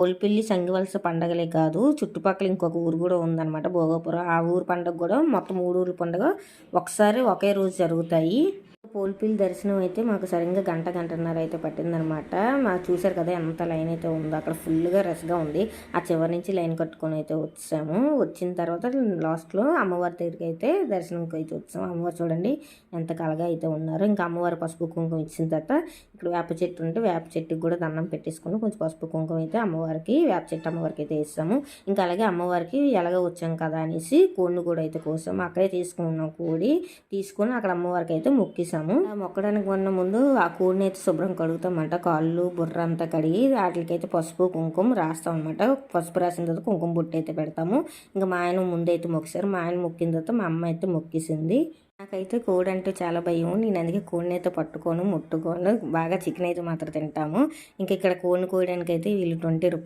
కోల్పిల్లి సంగివలస పండగలే కాదు చుట్టుపక్కల ఇంకొక ఊరు కూడా ఉందన్నమాట భోగాపురం. ఆ ఊరు పండగ కూడా మొత్తం మూడు ఊర్ల పండుగ ఒకసారి ఒకే రోజు జరుగుతాయి. పోల్పిల్ దర్శనం అయితే మాకు సరిగ్గా గంట గంటన్నర అయితే పట్టిందనమాట మాకు చూసారు కదా ఎంత లైన్ అయితే ఉందో. అక్కడ ఫుల్గా రష్గా ఉంది. ఆ చివరి నుంచి లైన్ కట్టుకొని అయితే వచ్చాము. వచ్చిన తర్వాత లాస్ట్లో అమ్మవారి దగ్గరికి అయితే దర్శనంకి అయితే వచ్చాము. అమ్మవారు చూడండి ఎంత కలగా అయితే ఉన్నారు. ఇంకా అమ్మవారి పసుపు కుంకుమ ఇచ్చిన తర్వాత ఇక్కడ వేప చెట్టు ఉంటే వేప చెట్టుకి కూడా దండం పెట్టేసుకుని కొంచెం పసుపు కుంకుమ అయితే అమ్మవారికి వేప చెట్టు అమ్మవారికి అయితే ఇస్తాము ఇంకా అలాగే అమ్మవారికి ఎలాగ వచ్చాం కదా అనేసి కోడిని కూడా అయితే కోసాము. అక్కడే తీసుకున్నాం కోడి తీసుకొని అక్కడ అమ్మవారికి అయితే మొక్కేసాము. ఆ మొక్కడానికి ఉన్న ముందు ఆ కోడిని అయితే శుభ్రం కడుగుతామంట. కాళ్ళు బుర్ర అంతా కడిగి వాటికైతే పసుపు కుంకుమ రాస్తాం అనమాట పసుపు రాసిన తర్వాత కుంకుమ బుట్ట అయితే పెడతాము. ఇంకా మా ఆయన ముందు అయితే మొక్కారు మా ఆయన మొక్కిన తర్వాత మా అమ్మ అయితే మొక్కేసింది. నాకైతే కోడి అంటే చాలా భయం. నేను అందుకే కోడిని అయితే పట్టుకోను ముట్టుకోను. బాగా చికెన్ అయితే మాత్రం తింటాము. ఇంకా ఇక్కడ కోడిని కోయడానికి అయితే వీళ్ళు ట్వంటీ రూపీస్